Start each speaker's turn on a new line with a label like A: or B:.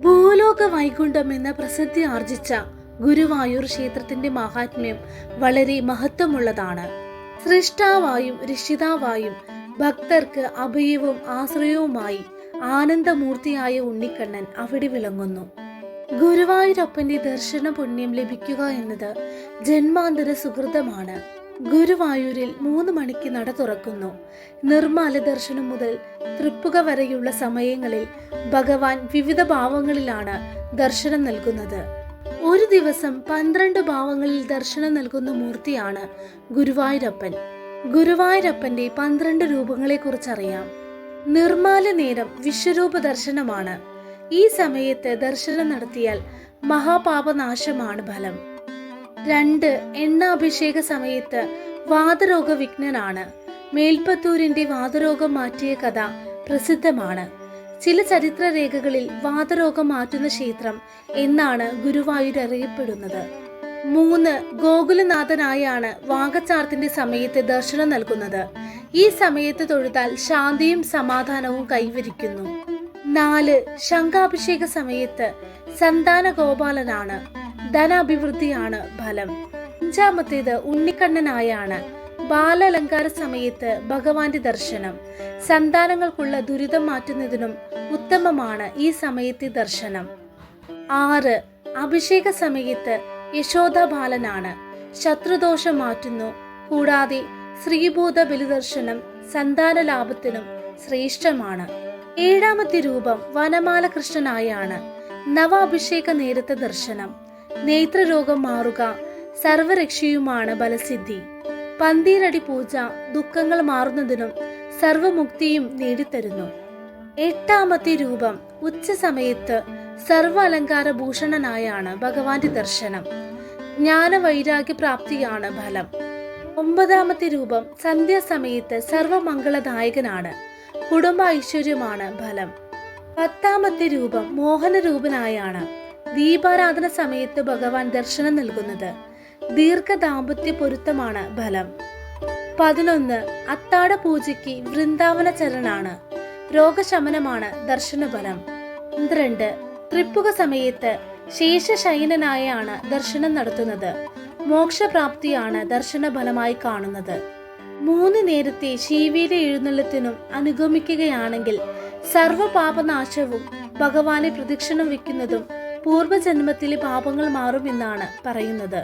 A: ഭൂലോക വൈകുണ്ഠം എന്ന പ്രസിദ്ധി ആർജിച്ച ഗുരുവായൂർ ക്ഷേത്രത്തിന്റെ മഹാത്മ്യം വളരെ മഹത്വമുള്ളതാണ്. സൃഷ്ടാവായും രക്ഷിതാവായും ഭക്തർക്ക് അഭയവും ആശ്രയവുമായി ആനന്ദമൂർത്തിയായ ഉണ്ണിക്കണ്ണൻ അവിടെ വിളങ്ങുന്നു. ഗുരുവായൂരപ്പന്റെ ദർശന പുണ്യം ലഭിക്കുക എന്നത് ജന്മാന്തര സുഹൃതമാണ്. ഗുരുവായൂരിൽ മൂന്ന് മണിക്ക് നട തുറക്കുന്നു. നിർമ്മാല ദർശനം മുതൽ തൃപ്പുക വരെയുള്ള സമയങ്ങളിൽ ഭഗവാൻ വിവിധ ഭാവങ്ങളിലാണ് ദർശനം നൽകുന്നത്. ഒരു ദിവസം പന്ത്രണ്ട് ഭാവങ്ങളിൽ ദർശനം നൽകുന്ന മൂർത്തിയാണ് ഗുരുവായൂരപ്പൻ. ഗുരുവായൂരപ്പന്റെ പന്ത്രണ്ട് രൂപങ്ങളെക്കുറിച്ച് അറിയാം നിർമ്മാല നേരം വിശ്വരൂപ ദർശനമാണ്. ഈ സമയത്ത് ദർശനം നടത്തിയാൽ മഹാപാപനാശമാണ് ഫലം. രണ്ട് എണ്ണാഭിഷേക സമയത്ത് വാതരോഗ വിഘ്നനാണ് മേൽപ്പത്തൂരിന്റെ വാതരോഗം മാറ്റിയ കഥ പ്രസിദ്ധമാണ്. ചില ചരിത്ര രേഖകളിൽ വാതരോഗം മാറ്റുന്ന ക്ഷേത്രം എന്നാണ് ഗുരുവായൂർ അറിയപ്പെടുന്നത്. മൂന്ന് ഗോകുലനാഥനായാണ് വാഗച്ചാർത്തിന്റെ സമയത്ത് ദർശനം നൽകുന്നത്. ഈ സമയത്ത് തൊഴുതാൽ ശാന്തിയും സമാധാനവും കൈവരിക്കുന്നു. നാല് ശംഖാഭിഷേക സമയത്ത് സന്താന ഗോപാലനാണ് ധനാഭിവൃദ്ധിയാണ് ഫലം. അഞ്ചാമത്തേത് ഉണ്ണിക്കണ്ണനായാണ്. ബാലലങ്കാര സമയത്ത് ഭഗവാന്റെ ദർശനം. സന്താനങ്ങൾക്കുള്ള ദുരിതം മാറ്റുന്നതിനും ഉത്തമമാണ് ഈ സമയത്തെ ദർശനം. ആറ് അഭിഷേക സമയത്ത് യശോദ ബാലനാണ് ശത്രുദോഷം മാറ്റുന്നു. കൂടാതെ ശ്രീഭൂത ബലിദർശനം സന്താന ലാഭത്തിനും ശ്രേഷ്ഠമാണ്. ഏഴാമത്തെ രൂപം വനമാല കൃഷ്ണനായാണ്. നവാഭിഷേക നേരത്തെ ദർശനം. നേത്രരോഗം മാറുക സർവരക്ഷയുമാണ് ബലസിദ്ധി പന്തീരടി പൂജ ദുഃഖങ്ങൾ മാറുന്നതിനും സർവമുക്തിയും നേടിത്തരുന്നു. എട്ടാമത്തെ രൂപം ഉച്ച സമയത്ത് സർവ അലങ്കാര ഭൂഷണനായാണ് ഭഗവാന്റെ ദർശനം. ജ്ഞാനവൈരാഗ്യ പ്രാപ്തിയാണ് ഫലം. ഒമ്പതാമത്തെ രൂപം സന്ധ്യാസമയത്ത് സർവമംഗളദായകനാണ് കുടുംബ ഐശ്വര്യമാണ് ഫലം. പത്താമത്തെ രൂപം മോഹനരൂപനായാണ് ദീപാരാധന സമയത്ത് ഭഗവാൻ ദർശനം നൽകുന്നത്. ദീർഘ ദാമ്പത്യ പൊരുത്തമാണ് ഫലം. പതിനൊന്ന് അത്താട പൂജയ്ക്ക് വൃന്ദാവന ചരണാണ് രോഗശമനമാണ് ദർശനഫലം. പന്ത്രണ്ട് തൃപ്പുക സമയത്ത് ശേഷശയനനായാണ് ദർശനം നടത്തുന്നത്. മോക്ഷപ്രാപ്തിയാണ് ദർശനഫലമായി കാണുന്നത്. മൂന്ന് നേരത്തെ ശീവിയുടെ എഴുന്നള്ളത്തിനും അനുഗമിക്കുകയാണെങ്കിൽ സർവപാപനാശവും ഭഗവാനെ പ്രദക്ഷിണം വെക്കുന്നതും പൂർവജന്മത്തിലെ പാപങ്ങൾ മാറുമെന്നാണ് പറയുന്നത്